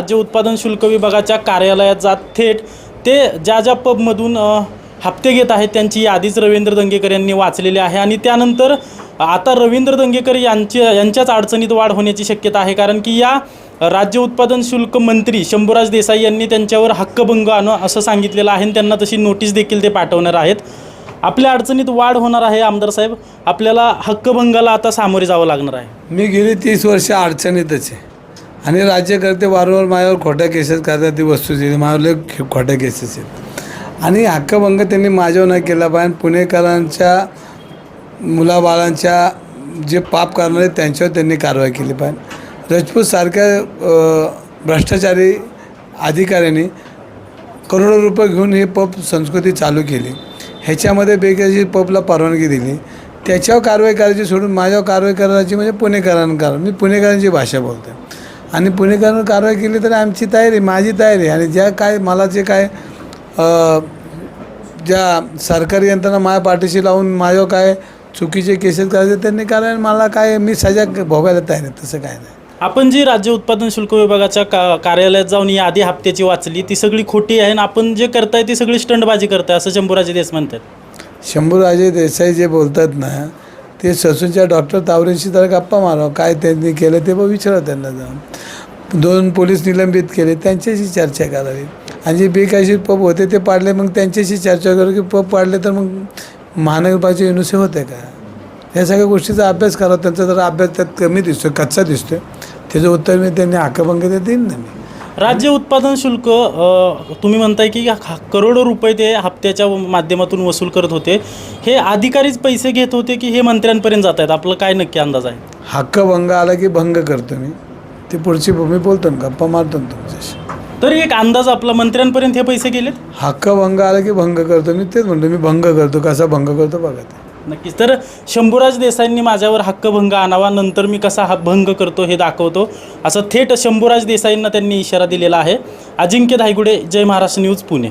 राज्य उत्पादन शुल्क विभागाच्या कार्यालयात जात थेट ते ज्या ज्या पबमधून हप्ते घेत आहेत त्यांची यादीच रवींद्र दंगेकर यांनी वाचलेली आहे. आणि त्यानंतर आता रवींद्र दंगेकर यांच्या यांच्याच अडचणीत वाढ होण्याची शक्यता आहे. कारण की या राज्य उत्पादन शुल्क मंत्री शंभूराज देसाई यांनी त्यांच्यावर हक्कभंग आणं असं सांगितलेलं आहे. आणि त्यांना तशी नोटीस देखील ते पाठवणार आहेत. आपल्या अडचणीत वाढ होणार आहे आमदार साहेब. आपल्याला हक्कभंगाला आता सामोरे जावं लागणार आहे. मी गेली तीस वर्ष अडचणीतच आहे. आणि राज्यकर्ते वारंवार माझ्यावर खोट्या केसेस करतात ती वस्तूची माझ्यावर लय खोट्या केसेस आहेत. आणि हक्कभंग त्यांनी माझ्यावर नाही केला पाहिजे. पुणेकरांच्या मुलाबाळांच्या जे पाप करणारे त्यांच्यावर त्यांनी कारवाई केली पाहिजे. राजपूतसारख्या भ्रष्टाचारी अधिकाऱ्यांनी करोडो रुपये घेऊन ही पब संस्कृती चालू केली. ह्याच्यामध्ये बेकायदेशीर पबला परवानगी दिली. त्याच्यावर कारवाई करायची सोडून माझ्यावर कारवाई करायची म्हणजे पुणेकरांना मी पुणेकरांची भाषा बोलते आणि पुणेकरांवर कारवाई केली तर आमची तयारी माझी तयारी आणि ज्या काय मला जे काय ज्या सरकारी यंत्रणा माझ्या पाठीशी लावून माझ्यावर काय चुकीचे केसेस करायचे त्यांनी कारण मला काय मी सजा भोगायला तयार आहे तसं काय नाही. आपण जी राज्य उत्पादन शुल्क विभागाच्या का कार्यालयात जाऊन ही आधी हप्त्याची वाचली ती सगळी खोटी आहे आणि आपण जे करताय ती सगळी स्टंटबाजी करताय असं शंभूराजे देश म्हणतात. शंभूराजे देसाई जे बोलतात ना ते ससूनच्या डॉक्टर तावरेंशी जरा गप्पा मारावं काय त्यांनी केलं ते बघ विचारा त्यांना जाऊन. दोन पोलीस निलंबित केले त्यांच्याशी चर्चा करावी. आणि जे बेकायशी पब होते ते पाडले मग त्यांच्याशी चर्चा करू की पब पाडले तर मग महानगरपालिका युनिसे होते का? या सगळ्या गोष्टीचा अभ्यास करावा त्यांचा जरा अभ्यास त्यात कमी दिसतो कच्चा दिसतो त्याचं उत्तर मी त्यांनी हक्कभंग देईन ना मी? राज्य उत्पादन शुल्क तुम्ही म्हणताय की हा- करोडो रुपये ते हप्त्याच्या माध्यमातून वसूल करत होते. हे अधिकारीच पैसे घेत होते की हे मंत्र्यांपर्यंत जात आहेत? आपलं काय नक्की अंदाज आहे? हक्कभंग आला की भंग करतो मी. ती पुढची भूमी बोलतो ना गप्पा मारतो ना तुमच्याशी. तरी एक अंदाज आपला मंत्र्यांपर्यंत हे पैसे गेलेत? हक्क भंग आला की भंग करतो मी तेच म्हणतो मी भंग करतो कसा भंग करतो बघा ते. नक्कीच. तर शंभूराज देसाईंनी माझ्यावर हक्कभंग आणावा नंतर मी कसा हा भंग करतो हे दाखवतो. असं थेट शंभूराज देसाईंना त्यांनी इशारा दिलेला आहे. अजिंक्य धायगुडे जय महाराष्ट्र न्यूज पुणे.